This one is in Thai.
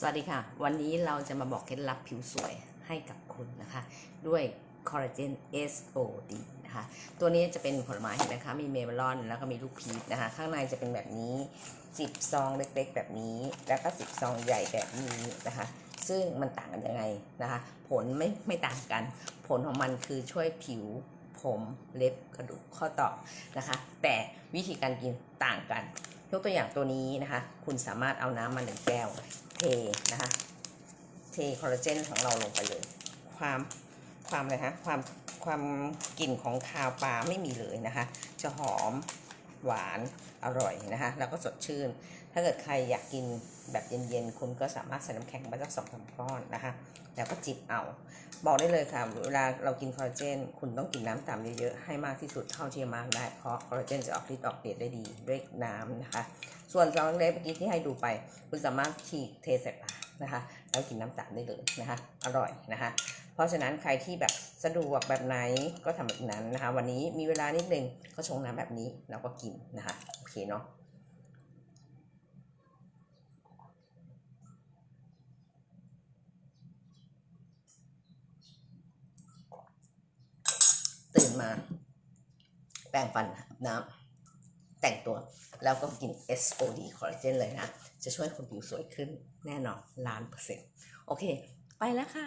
สวัสดีค่ะ วันนี้เราจะมาบอกเคล็ดลับผิวสวยให้กับคุณนะคะ ด้วยคอลลาเจน SOD นะคะ ตัวนี้จะเป็นผลไม้เห็นไหมคะ มีเมลอนแล้วก็มีลูกพีชนะคะ ข้างในจะเป็นแบบนี้10ซองเล็ก ๆ แบบนี้ แล้วก็10ซองใหญ่แบบนี้นะคะ ซึ่งมันต่างกันยังไงนะคะ ผลไม่ไม่ต่างกัน ผลของมันคือช่วยผิวผมเล็บกระดูกข้อต่อนะคะ แต่วิธีการกินต่างกัน ยกตัวอย่างตัวนี้นะคะ คุณสามารถเอาน้ำมาหนึ่งแก้ว เทนะคะ เทคอลลาเจนของเราลงไปเลย ความความอะไรฮะความความกลิ่นของคาวปลาไม่มีเลยนะคะ จะหอม หวานอร่อยนะคะแล้วก็สดชื่น ถ้าเกิดใครอยากกินแบบเย็นๆ คุณก็สามารถใส่น้ำแข็งไปสักสองสามก้อนนะคะ แล้วก็จิบเอา บอกได้เลยค่ะ เวลาเรากินคอลลาเจน คุณต้องกินน้ำตามเยอะๆ ให้มากที่สุดเท่าที่จะมากได้ เพราะคอลลาเจนจะออกฤทธิ์ออกเดชได้ดีด้วยน้ำนะคะ ส่วนซองเล็กเมื่อกี้ที่ให้ดูไป คุณสามารถฉีกเทใส่ปาก นะคะแล้วกินน้ำตามได้เลยนะคะ อร่อยนะคะ เพราะฉะนั้นใครที่แบบสะดวกแบบไหนก็ทำแบบนั้นนะคะ วันนี้มีเวลานิดนึงก็ชงน้ำแบบนี้แล้วก็กินนะคะโอเคเนาะตื่นมา แปรงฟันน้ำ แต่งตัว แล้วก็กิน SOD คอลลาเจนเลยนะ จะช่วยคนผิวสวยขึ้นแน่นอนล้านเปอร์เซ็นต์โอเค ไปแล้วค่ะ